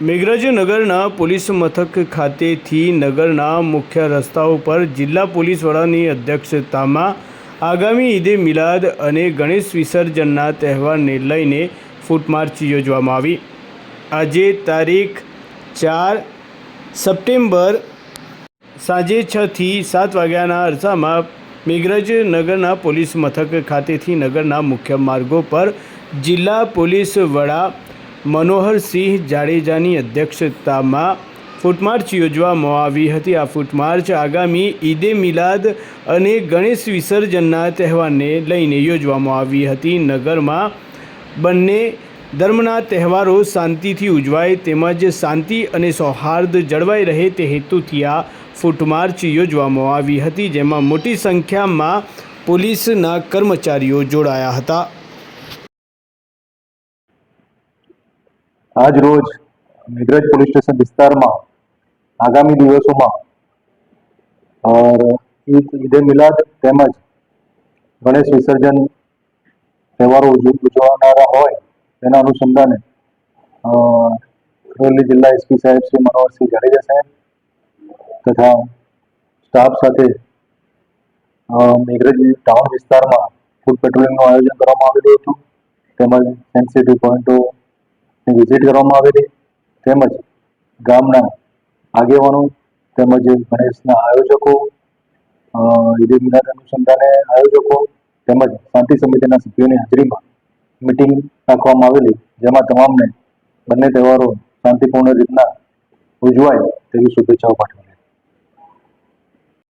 મેઘરજ નગરના પોલીસ મથક ખાતેથી નગરના મુખ્ય રસ્તાઓ પર જિલ્લા પોલીસ વડાની અધ્યક્ષતામાં આગામી ઈદે મિલાદ અને ગણેશ વિસર્જનના તહેવારને લઈને ફૂટમાર્ચ યોજવામાં આવી. આજે તારીખ ચાર સપ્ટેમ્બર સાંજે છથી સાત વાગ્યાના અરસામાં મેઘરાજનગરના પોલીસ મથક ખાતેથી નગરના મુખ્ય માર્ગો પર જિલ્લા પોલીસ વડા મનોહરસિંહ જાડેજાની અધ્યક્ષતામાં ફૂટમાર્ચ યોજવામાં આવી હતી. આ ફૂટમાર્ચ આગામી ઈદે મિલાદ અને ગણેશ વિસર્જનના તહેવારને લઈને યોજવામાં આવી હતી. નગરમાં બંને ધર્મના તહેવારો શાંતિથી ઉજવાય તેમજ શાંતિ અને સૌહાર્દ જળવાઈ રહે તે હેતુથી આ ફૂટમાર્ચ યોજવામાં આવી હતી, જેમાં મોટી સંખ્યામાં પોલીસના કર્મચારીઓ જોડાયા હતા. આજ રોજ મેઘરજ પોલીસ સ્ટેશન વિસ્તારમાં આગામી દિવસોમાં ઈદ મિલાદ તેમજ ગણેશ વિસર્જન તહેવારો ઉજવનારા હોય તેના અનુસંધાને અરવલ્લી જિલ્લા એસપી સાહેબ શ્રી મનોહરસિંહ જાડેજા સાહેબ તથા સ્ટાફ સાથે મેઘરજ ટાઉન વિસ્તારમાં ફૂડ પેટ્રોલિંગનું આયોજન કરવામાં આવેલું હતું. તેમજ સેન્સિટિવ પોઈન્ટો વિઝિટ કરવામાં આવેલી તેમજ ગામના આગેવાનો તેમજ ગણેશના આયોજકો ઈદે અનુસંધાને આયોજકો તેમજ શાંતિ સમિતિના સભ્યોની હાજરીમાં મિટિંગ રાખવામાં આવેલી. જેમાં તમામને બંને તહેવારો શાંતિપૂર્ણ રીતના ઉજવાય તેવી શુભેચ્છાઓ પાઠવી.